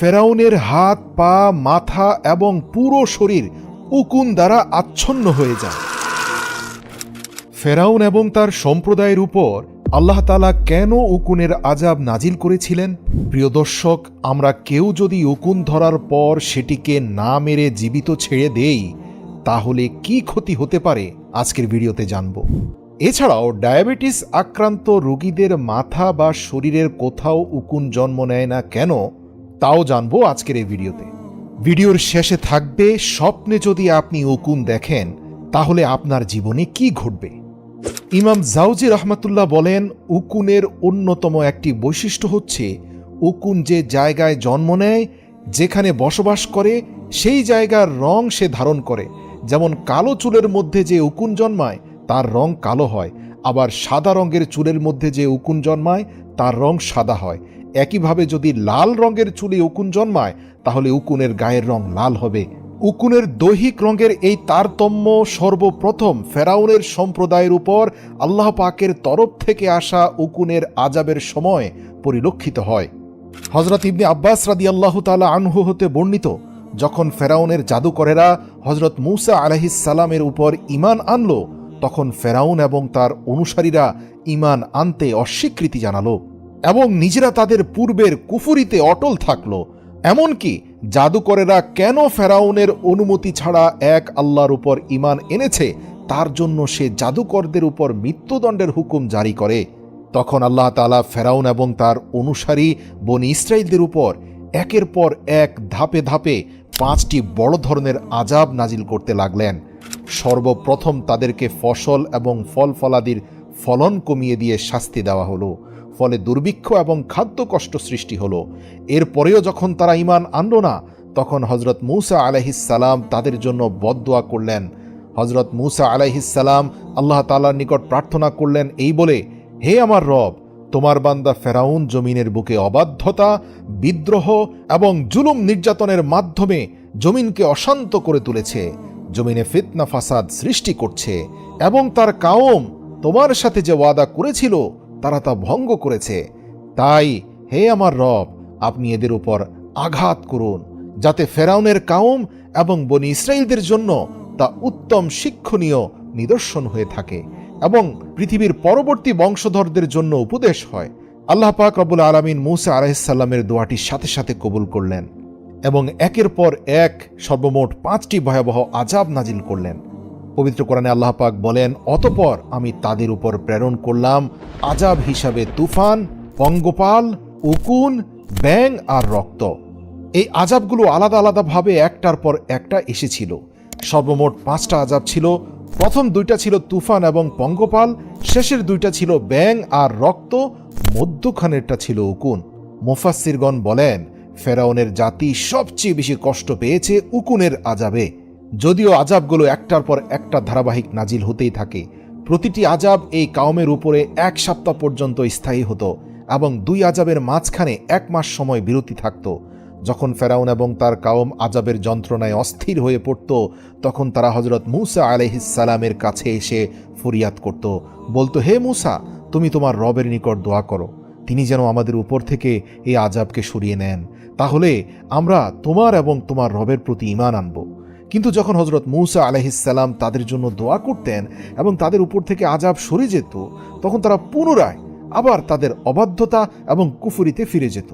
ফেরাউনের হাত, পা, মাথা এবং পুরো শরীর উকুন দ্বারা আচ্ছন্ন হয়ে যায়। ফেরাউন এবং তার সম্প্রদায়ের উপর আল্লাহ তালা কেন উকুনের আজাব নাজিল করেছিলেন? প্রিয় দর্শক, আমরা কেউ যদি উকুন ধরার পর সেটিকে না মেরে জীবিত ছেড়ে দেই, তাহলে কি ক্ষতি হতে পারে? আজকের ভিডিওতে জানব। এছাড়াও ডায়াবেটিস আক্রান্ত রোগীদের মাথা বা শরীরের কোথাও উকুন জন্ম নেয় না কেন? তাও জানব আজকের এই ভিডিওতে। ভিডিওর শেষে থাকবে, স্বপ্নে যদি আপনি উকুন দেখেন, তাহলে আপনার জীবনে কি ঘটবে? ইমাম জাউজি রহমাতুল্লাহ বলেন, উকুনের অন্যতম একটি বৈশিষ্ট্য হচ্ছে, উকুন যে জায়গায় জন্ম নেয়, যেখানে বসবাস করে, সেই জায়গার রং সে ধারণ করে। যেমন কালো চুলের মধ্যে যে উকুন জন্মায়, তার রং কালো হয়। আবার সাদা রঙের চুলের মধ্যে যে উকুন জন্মায়, তার রং সাদা হয়। একইভাবে যদি লাল রঙের চুলে উকুন জন্মায়, তাহলে উকুনের গায়ের রং লাল হবে। উকুনের দৈহিক রঙের এই তারতম্য সর্বপ্রথম ফেরাউনের সম্প্রদায়ের উপর আল্লাহ পাকের তরফ থেকে আসা উকুনের আজাবের সময় পরিলক্ষিত হয়। হজরত ইবনে আব্বাস রাদি আল্লাহ তালা আনহু হতে বর্ণিত, যখন ফেরাউনের জাদুকরেরা হজরত মুসা আলহিসাল্লামের উপর ইমান আনল, তখন ফেরাউন এবং তার অনুসারীরা ইমান আনতে অস্বীকৃতি জানালো। এবং নিজেরা তাদের পূর্বের কুফুরিতে অটল থাকল। এমনকি জাদুকরেরা কেন ফেরাউনের অনুমতি ছাড়া এক আল্লাহর উপর ইমান এনেছে, তার জন্য সে জাদুকরদের উপর মৃত্যুদণ্ডের হুকুম জারি করে। তখন আল্লাহ তালা ফেরাউন এবং তার অনুসারী বন ইসরায়েলদের উপর একের পর এক ধাপে ধাপে পাঁচটি বড় ধরনের আজাব নাজিল করতে লাগলেন। সর্বপ্রথম তাদেরকে ফসল এবং ফল ফলাদির ফলন কমিয়ে দিয়ে শাস্তি দেওয়া হলো। ফলে দুর্ভিক্ষ এবং খাদ্য কষ্ট সৃষ্টি হলো। এরপরেও যখন তারা ইমান আনল না, তখন হজরত মুসা আলাইহিসাল্লাম তাদের জন্য বদদোয়া করলেন। হজরত মুসা আলাইহিসাল্লাম আল্লাহ তালার নিকট প্রার্থনা করলেন এই বলে, হে আমার রব, তোমার বান্দা ফেরাউন জমিনের বুকে অবাধ্যতা, বিদ্রোহ এবং জুলুম নির্যাতনের মাধ্যমে জমিনকে অশান্ত করে তুলেছে। জমিনে ফিতনা, ফাসাদ সৃষ্টি করছে এবং তার কাওম তোমার সাথে যে ওয়াদা করেছিল তারা তা ভঙ্গ করেছে। তাই, হে আমার রব, আপনি এদের উপর আঘাত করুন, যাতে ফেরাউনের কাউম এবং বনি ইসরায়েলদের জন্য তা উত্তম শিক্ষণীয় নিদর্শন হয়ে থাকে এবং পৃথিবীর পরবর্তী বংশধরদের জন্য উপদেশ হয়। আল্লাহ পাক রবুল আলমিন মৌসা আলাহিসাল্লামের দোয়াটির সাথে সাথে কবুল করলেন এবং একের পর এক সর্বমোট পাঁচটি ভয়াবহ আজাব নাজিল করলেন। পবিত্র কোরআনে আল্লাহ পাক বলেন, অতপর আমি তাদের উপর প্রেরণ করলাম আজাব হিসাবে তুফান, পঙ্গপাল, উকুন ব্যাং আর রক্ত। এই আজাবগুলো আলাদা আলাদাভাবে একটার পর একটা এসেছিল। সর্বমোট পাঁচটা আজাব ছিল। প্রথম দুইটা ছিল তুফান এবং পঙ্গপাল, শেষের দুইটা ছিল ব্যাং আর রক্ত, মধ্যখানেরটা ছিল উকুন। মুফাসিরগণ বলেন, ফেরাউনের জাতি সবচেয়ে বেশি কষ্ট পেয়েছে উকুনের আজাবে। যদিও আজাবগুলো একটার পর একটা ধারাবাহিক নাজিল হতেই থাকে, প্রতিটি আজাব এই কাউমের উপরে এক সপ্তাহ পর্যন্ত স্থায়ী হতো এবং দুই আজাবের মাঝখানে এক মাস সময় বিরতি থাকত। যখন ফেরাউন এবং তার কাউম আজাবের যন্ত্রণায় অস্থির হয়ে পড়ত, তখন তারা হজরত মুসা আলহিসালামের কাছে এসে ফরিয়াদ করত, বলতো, হে মুসা, তুমি তোমার রবের নিকট দোয়া করো। তিনি যেন আমাদের উপর থেকে এই আজাবকে সরিয়ে নেন। তাহলে আমরা তোমার এবং তোমার রবের প্রতি ইমান আনব। কিন্তু যখন হজরত মৌসা আলহিসাল্লাম তাদের জন্য দোয়া করতেন এবং তাদের উপর থেকে আজাব সরে যেত, তখন তারা পুনরায় আবার তাদের অবাধ্যতা এবং কুফুরিতে ফিরে যেত।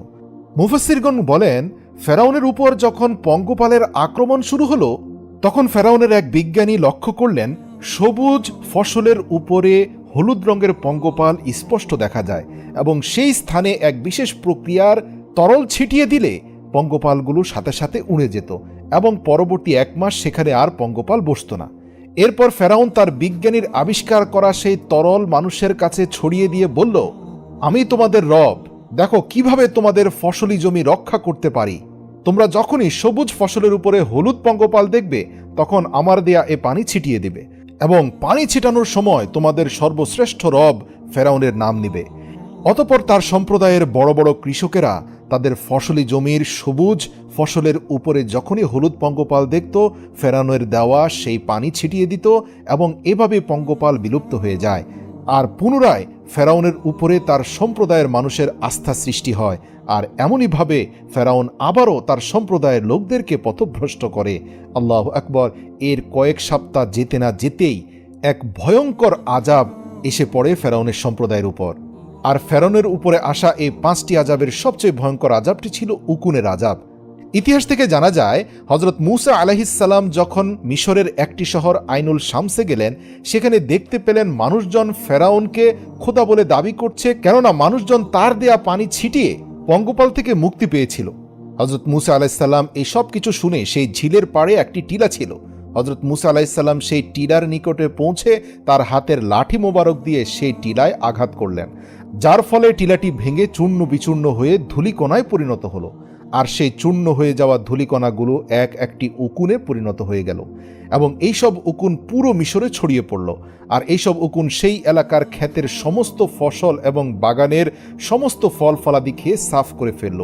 মুফাসিরগণ বলেন, ফেরাউনের উপর যখন পঙ্গপালের আক্রমণ শুরু হলো, তখন ফেরাউনের এক বিজ্ঞানী লক্ষ্য করলেন, সবুজ ফসলের উপরে হলুদ রঙের পঙ্গপাল স্পষ্ট দেখা যায় এবং সেই স্থানে এক বিশেষ প্রক্রিয়ার তরল ছিটিয়ে দিলে পঙ্গপালগুলো সাথে সাথে উড়ে যেত। এবং পরবর্তী এক মাস সেখানে আর পঙ্গপাল বসত না। এরপর ফেরাউন তার বিজ্ঞানীর আবিষ্কার করা সেই তরল মানুষের কাছে ছড়িয়ে দিয়ে বলল, আমি তোমাদের রব। দেখো কীভাবে তোমাদের ফসলি জমি রক্ষা করতে পারি। তোমরা যখনই সবুজ ফসলের উপরে হলুদ পঙ্গপাল দেখবে, তখন আমার দেয়া এ পানি ছিটিয়ে দেবে এবং পানি ছিটানোর সময় তোমাদের সর্বশ্রেষ্ঠ রব ফেরাউনের নাম নিবে। অতপর তার সম্প্রদায়ের বড় বড় কৃষকেরা তাদের ফসলি জমির সবুজ ফসলের উপরে যখনই হলুদ পঙ্গপাল দেখত, ফেরানোর দেওয়া সেই পানি ছিটিয়ে দিত এবং এভাবে পঙ্গপাল বিলুপ্ত হয়ে যায়। আর পুনরায় ফেরাউনের উপরে তার সম্প্রদায়ের মানুষের আস্থা সৃষ্টি হয় আর এমনইভাবে ফেরাউন আবারও তার সম্প্রদায়ের লোকদেরকে পথভ্রষ্ট করে। আল্লাহ আকবর, এর কয়েক সপ্তাহ যেতে না যেতেই এক ভয়ঙ্কর আজাব এসে পড়ে ফেরাউনের সম্প্রদায়ের উপর। আর ফেরাউনের উপরে আসা এই পাঁচটি আজাবের সবচেয়ে ভয়ঙ্কর আজাবটি ছিল উকুনের আজাব। ইতিহাস থেকে জানা যায় হজরত মুসা আলাহিসাল্লাম যখন মিশরের একটি শহর আইনুল শামসে গেলেন, সেখানে দেখতে পেলেন মানুষজন ফেরাউনকে খোদা বলে দাবি করছে, কেননা মানুষজন তার দেয়া পানি ছিটিয়ে পঙ্গপাল থেকে মুক্তি পেয়েছিল। হজরত মুসা আলাহিসাল্লাম এই সব কিছু শুনে সেই ঝিলের পাড়ে একটি টিলা ছিল। হজরত মুসা আলাহিসাল্লাম সেই টিলার নিকটে পৌঁছে তার হাতের লাঠি মোবারক দিয়ে সেই টিলায় আঘাত করলেন, যার ফলে টিলাটি ভেঙে চূর্ণ বিচূর্ণ হয়ে ধূলিকণায় পরিণত হলো। আর সেই চূর্ণ হয়ে যাওয়া ধূলিকণাগুলো এক একটি উকুনে পরিণত হয়ে গেল এবং এইসব উকুন পুরো মিশরে ছড়িয়ে পড়ল। আর এইসব উকুন সেই এলাকার ক্ষেতের সমস্ত ফসল এবং বাগানের সমস্ত ফল ফলাদি খেয়ে সাফ করে ফেলল।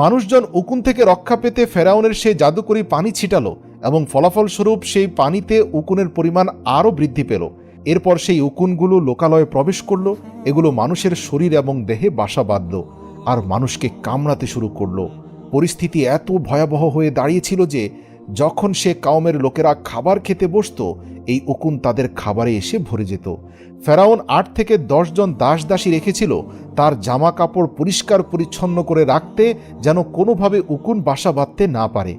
মানুষজন উকুন থেকে রক্ষা পেতে ফেরাউনের সেই জাদুকরি পানি ছিটালো। এবং ফলাফলস্বরূপ সেই পানিতে উকুনের পরিমাণ আরও বৃদ্ধি পেল। এরপর সেই উকুনগুলো লোকালয়ে প্রবেশ করল, এগুলো মানুষের শরীর এবং দেহে বাসা বাঁধল আর মানুষকে কামড়াতে শুরু করল। পরিস্থিতি এত ভয়াবহ হয়ে দাঁড়িয়েছিল যে যখন সে কাউমের লোকেরা খাবার খেতে বসত, এই উকুন তাদের খাবারে এসে ভরে যেত। ফেরাউন আট থেকে জন দাস দাসী রেখেছিল, তার জামা কাপড় পরিষ্কার পরিচ্ছন্ন করে রাখতে যেন কোনোভাবে উকুন বাসা বাঁধতে না পারে।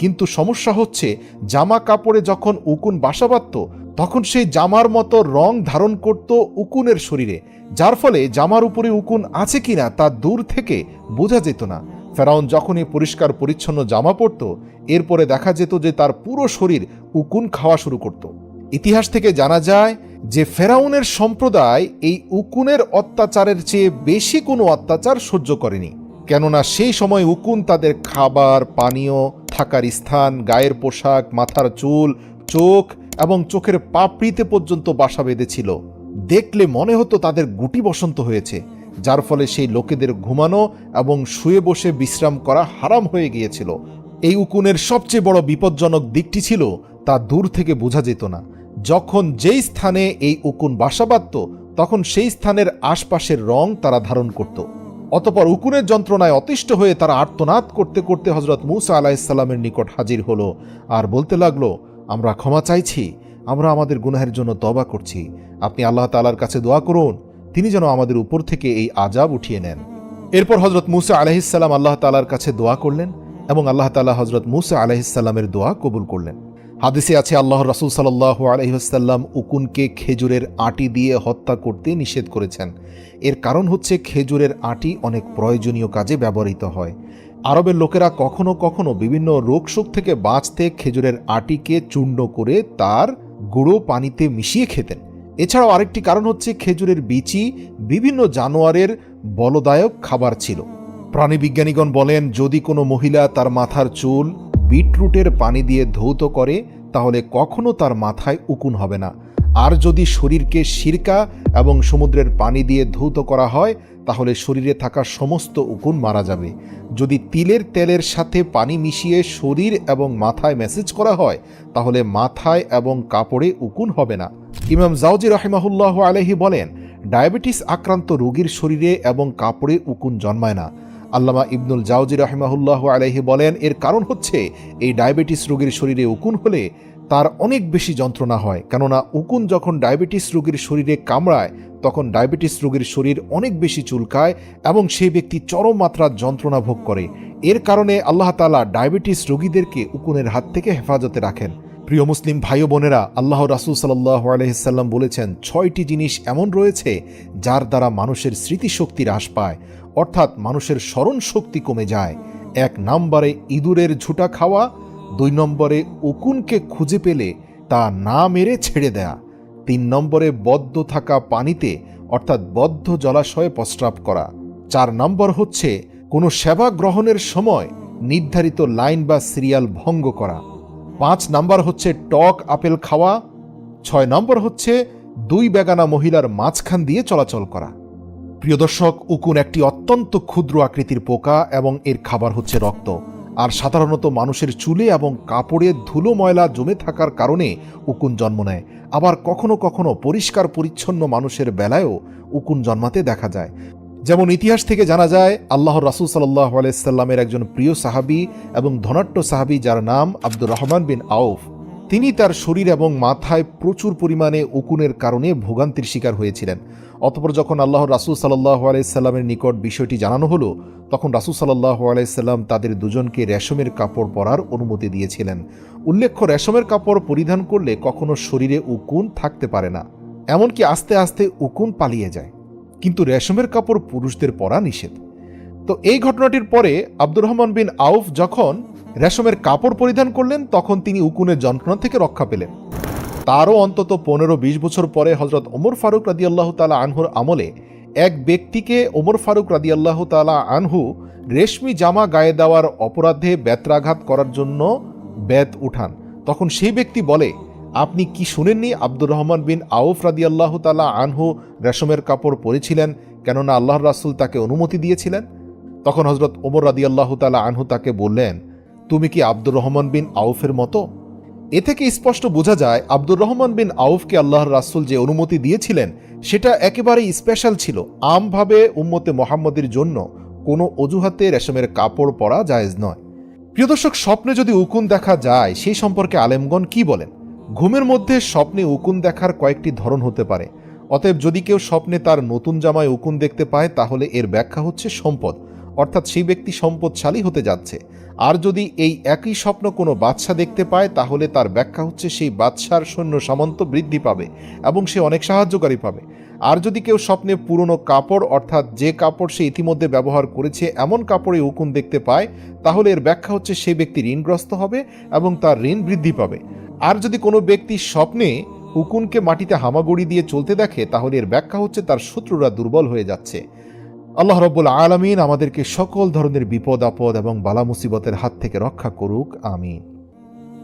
কিন্তু সমস্যা হচ্ছে, জামা কাপড়ে যখন উকুন বাসা বাঁধত, তখন সেই জামার মতো রং ধারণ করত উকুনের শরীরে, যার ফলে জামার উপরে উকুন আছে কিনা তা দূর থেকে বোঝা যেত না। ফেরাউন যখনই পরিষ্কার পরিচ্ছন্ন জামা পরত, এরপরে দেখা যেত যে তার পুরো শরীর উকুন খাওয়া শুরু করত। ইতিহাস থেকে জানা যায় যে ফেরাউনের সম্প্রদায় এই উকুনের অত্যাচারের চেয়ে বেশি কোনো অত্যাচার সহ্য করেনি। কেননা সেই সময় উকুন তাদের খাবার, পানীয় থাকার স্থান, গায়ের পোশাক, মাথার চুল, চোখ এবং চোখের পাপড়িতে পর্যন্ত বাসা বেঁধেছিল। দেখলে মনে হতো তাদের গুটি বসন্ত হয়েছে, যার ফলে সেই লোকেদের ঘুমানো এবং শুয়ে বসে বিশ্রাম করা হারাম হয়ে গিয়েছিল। এই উকুনের সবচেয়ে বড় বিপজ্জনক দিকটি ছিল, তা দূর থেকে বোঝা যেত না। যখন যেই স্থানে এই উকুন বাসা বাঁধত, তখন সেই স্থানের আশপাশের রং তারা ধারণ করত। অতপর উকুনের যন্ত্রণায় অতিষ্ঠ হয়ে তারা আর্তনাদ করতে করতে হজরত মুসা আলাহিসাল্লামের নিকট হাজির হলো আর বলতে লাগল, আমরা ক্ষমা চাইছি, আমরা আমাদের গুনাহের জন্য তবা করছি। আপনি আল্লাহ তালার কাছে দোয়া করুন, তিনি যেন আমাদের উপর থেকে এই আজাব উঠিয়ে নেন। এরপর হজরত মুসা আলহিসাল্লাম আল্লাহ তালার কাছে দোয়া করলেন এবং আল্লাহ তালা হজরত মুসা আলহিসাল্লামের দোয়া কবুল করলেন। হাদিসে আছে আল্লাহ রাসুল সাল্লাহ আলহিহাল্লাম উকুনকে খেজুরের আটি দিয়ে হত্যা করতে নিষেধ করেছেন। এর কারণ হচ্ছে, খেজুরের আটি অনেক প্রয়োজনীয় কাজে ব্যবহৃত হয়। আরবের লোকেরা কখনো কখনো বিভিন্ন রোগশোক থেকে বাঁচতে খেজুরের আটিকে চূর্ণ করে তার গুঁড়ো পানিতে মিশিয়ে খেতেন। এছাড়াও আরেকটি কারণ হচ্ছে, খেজুরের বিচি বিভিন্ন জানোয়ারের বলদায়ক খাবার ছিল। প্রাণীবিজ্ঞানীগণ বলেন, যদি কোনো মহিলা তার মাথার চুল বিটরুটের পানি দিয়ে ধৌত করে, তাহলে কখনো তার মাথায় উকুন হবে না। আর যদি শরীরকে সিরকা এবং সমুদ্রের পানি দিয়ে ধৌত করা হয়, তাহলে শরীরে থাকা সমস্ত উকুন মারা যাবে। যদি তিলের তেলের সাথে পানি মিশিয়ে শরীর এবং মাথায় মেসেজ করা হয়, তাহলে মাথায় এবং কাপড়ে উকুন হবে না। ইমাম জাউজি রহিমাহুল্লাহ আলহি বলেন, ডায়াবেটিস আক্রান্ত রোগীর শরীরে এবং কাপড়ে উকুন জন্মায় না। আল্লামা ইবনুল জাউজি রহিমাহুল্লাহ আলহি বলেন, এর কারণ হচ্ছে এই ডায়াবেটিস রোগীর শরীরে উকুন হলে তার অনেক বেশি যন্ত্রণা হয়। কেননা উকুন যখন ডায়াবেটিস রোগীর শরীরে কামড়ায়, তখন ডায়াবেটিস রোগীর শরীর অনেক বেশি চুলকায় এবং সেই ব্যক্তি চরম মাত্রার যন্ত্রণা ভোগ করে। এর কারণে আল্লাহ তালা ডায়াবেটিস রোগীদেরকে উকুনের হাত থেকে হেফাজতে রাখেন। প্রিয় মুসলিম ভাই বোনেরা, আল্লাহ রাসুল সাল্লাহ আলহিসাল্লাম বলেছেন, ছয়টি জিনিস এমন রয়েছে যার দ্বারা মানুষের স্মৃতিশক্তি হ্রাস পায়, অর্থাৎ মানুষের স্মরণ শক্তি কমে যায়। এক নম্বরে ইঁদুরের ঝুটা খাওয়া, দুই নম্বরে উকুনকে খুঁজে পেলে তা না মেরে ছেড়ে দেয়া। তিন নম্বরে বদ্ধ থাকা পানিতে, অর্থাৎ বদ্ধ জলাশয়ে প্রস্রাব করা। চার নম্বর হচ্ছে, কোনো সেবা গ্রহণের সময় নির্ধারিত লাইন বা সিরিয়াল ভঙ্গ করা। পাঁচ নাম্বার হচ্ছে টক আপেল খাওয়া, ছয় নম্বর হচ্ছে দুই বেগানা মহিলার মাঝখান দিয়ে চলাচল করা। প্রিয় দর্শক, উকুন একটি অত্যন্ত ক্ষুদ্র আকৃতির পোকা এবং এর খাবার হচ্ছে রক্ত। আর সাধারণত মানুষের চুলে এবং কাপড়ে ধুলো ময়লা জমে থাকার কারণে উকুন জন্ম নেয়। আবার কখনো কখনো পরিষ্কার পরিচ্ছন্ন মানুষের বেলায়ও উকুন জন্মাতে দেখা যায়। যেমন ইতিহাস থেকে জানা যায়, আল্লাহর রাসুল সাল্লাহ আলাইসাল্লামের একজন প্রিয় সাহাবি এবং ধনাট্য সাহাবি যার নাম আব্দুর রহমান বিন আউফ। তিনি তার শরীর এবং মাথায় প্রচুর পরিমাণে উকুনের কারণে ভোগান্তির শিকার হয়েছিলেন। অতপর যখন আল্লাহ রাসুল সাল্লাহ আলাইসাল্লামের নিকট বিষয়টি জানানো হলো, তখন রাসুল সাল্লাহ আলাইসাল্লাম তাদের দুজনকে রেশমের কাপড় পরার অনুমতি দিয়েছিলেন। উল্লেখ্য, রেশমের কাপড় পরিধান করলে কখনো শরীরে উকুন থাকতে পারে না, এমনকি আস্তে আস্তে উকুন পালিয়ে যায়। কিন্তু রেশমের কাপড় পুরুষদের পরা নিষেধ। তো এই ঘটনাটির পরে আব্দুর রহমান বিন আউফ যখন রেশমের কাপড় পরিধান করলেন, তখন তিনি উকুনের যন্ত্রণা থেকে রক্ষা পেলেন। তারও অন্তত পনেরো বিশ বছর পরে হজরত ওমর ফারুক রাদিয়াল্লাহ তালা আনহুর আমলে এক ব্যক্তিকে ওমর ফারুক রাদিয়াল্লাহ তালা আনহু রেশমি জামা গায়ে দেওয়ার অপরাধে ব্যত্রাঘাত করার জন্য বেত উঠান। তখন সেই ব্যক্তি বলে আপনি কি শুনেননি আব্দুর রহমান বিন আউফ রাদিয়াল্লাহ তালা আনহু রেশমের কাপড় পরেছিলেন কেননা আল্লাহ রাসুল তাকে অনুমতি দিয়েছিলেন? তখন হজরত ওমর রাদিয়াল্লাহ তালা আনহু তাকে বললেন, তুমি কি আব্দুর রহমান বিন আউফের মতো? এ থেকে স্পষ্ট বোঝা যায়, আব্দুর রহমান বিন আউফকে আল্লাহর রাসুল যে অনুমতি দিয়েছিলেন, সেটা একেবারেই স্পেশাল ছিল। আমভাবে উম্মতে মোহাম্মদের জন্য কোনো অজুহাতে রেশমের কাপড় পরা জায়েজ নয়। প্রিয় দর্শক, স্বপ্নে যদি উকুন দেখা যায়, সেই সম্পর্কে আলেমগণ কি বলেন? ঘুমের মধ্যে স্বপ্নে উকুন দেখার কয়েকটি ধরন হতে পারে। অতএব যদি কেউ স্বপ্নে তার নতুন জামায় উকুন দেখতে পায়, তাহলে এর ব্যাখ্যা হচ্ছে সম্পদ। অর্থাৎ সেই ব্যক্তি সম্পদশালী হতে যাচ্ছে। আর যদি এই একই স্বপ্ন কোনো বাদশা দেখতে পায়, তাহলে তার ব্যাখ্যা হচ্ছে সেই বাদশার সৈন্য সামন্ত বৃদ্ধি পাবে এবং সে অনেক সাহায্যকারী পাবে। আর যদি কেউ স্বপ্নে পুরনো কাপড়, অর্থাৎ যে কাপড় সে ইতিমধ্যে ব্যবহার করেছে, এমন কাপড়ে উকুন দেখতে পায়, তাহলে এর ব্যাখ্যা হচ্ছে সেই ব্যক্তি ঋণগ্রস্ত হবে এবং তার ঋণ বৃদ্ধি পাবে। আর যদি কোনো ব্যক্তি স্বপ্নে উকুনকে মাটিতে হামাগুড়ি দিয়ে চলতে দেখে, তাহলে এর ব্যাখ্যা হচ্ছে তার শত্রুরা দুর্বল হয়ে যাচ্ছে। আল্লাহ রব্বুল আলমিন আমাদেরকে সকল ধরনের বিপদ আপদ এবং বালা মুসিবতের হাত থেকে রক্ষা করুক, আমিন।